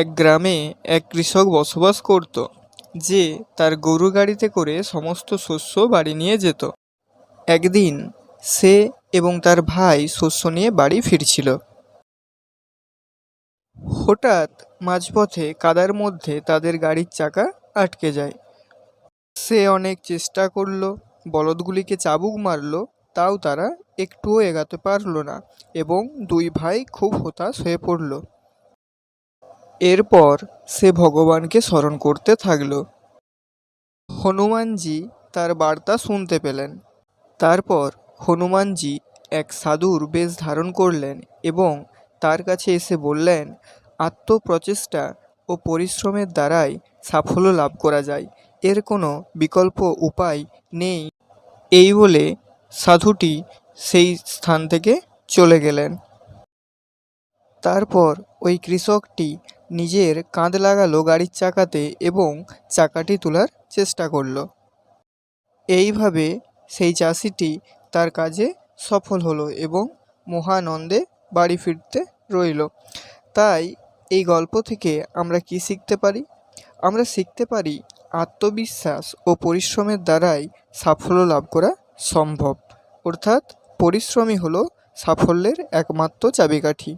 এক গ্রামে এক কৃষক বসবাস করত, যে তার গরু গাড়িতে করে সমস্ত শস্য বাড়ি নিয়ে যেত। একদিন সে এবং তার ভাই শস্য নিয়ে বাড়ি ফিরছিল। হঠাৎ মাঝপথে কাদার মধ্যে তাদের গাড়ির চাকা আটকে যায়। সে অনেক চেষ্টা করল, বলদগুলিকে চাবুক মারল, তাও তারা একটুও এগাতে পারল না এবং দুই ভাই খুব হতাশ হয়ে পড়ল। এরপর সে ভগবানকে স্মরণ করতে থাকল। হনুমানজি তার বার্তা শুনতে পেলেন। তারপর হনুমানজি এক সাধুর বেশ ধারণ করলেন এবং তার কাছে এসে বললেন, আত্মপ্রচেষ্টা ও পরিশ্রমের দ্বারাই সাফল্য লাভ করা যায়। এর কোনো বিকল্প উপায় নেই। এই বলে সাধুটি সেই স্থান থেকে চলে গেলেন। তারপর ওই কৃষকটি নিজের কাঁধ লাগালো গাড়ির চাকাতে এবং চাকাটি তোলার চেষ্টা করল। এইভাবে সেই চাষিটি তার কাজে সফল হলো এবং মহানন্দে বাড়ি ফিরতে রইল। তাই এই গল্প থেকে আমরা কি শিখতে পারি? আমরা শিখতে পারি আত্মবিশ্বাস ও পরিশ্রমের দ্বারাই সাফল্য লাভ করা সম্ভব। অর্থাৎ পরিশ্রমই হলো সাফল্যের একমাত্র চাবিকাঠি।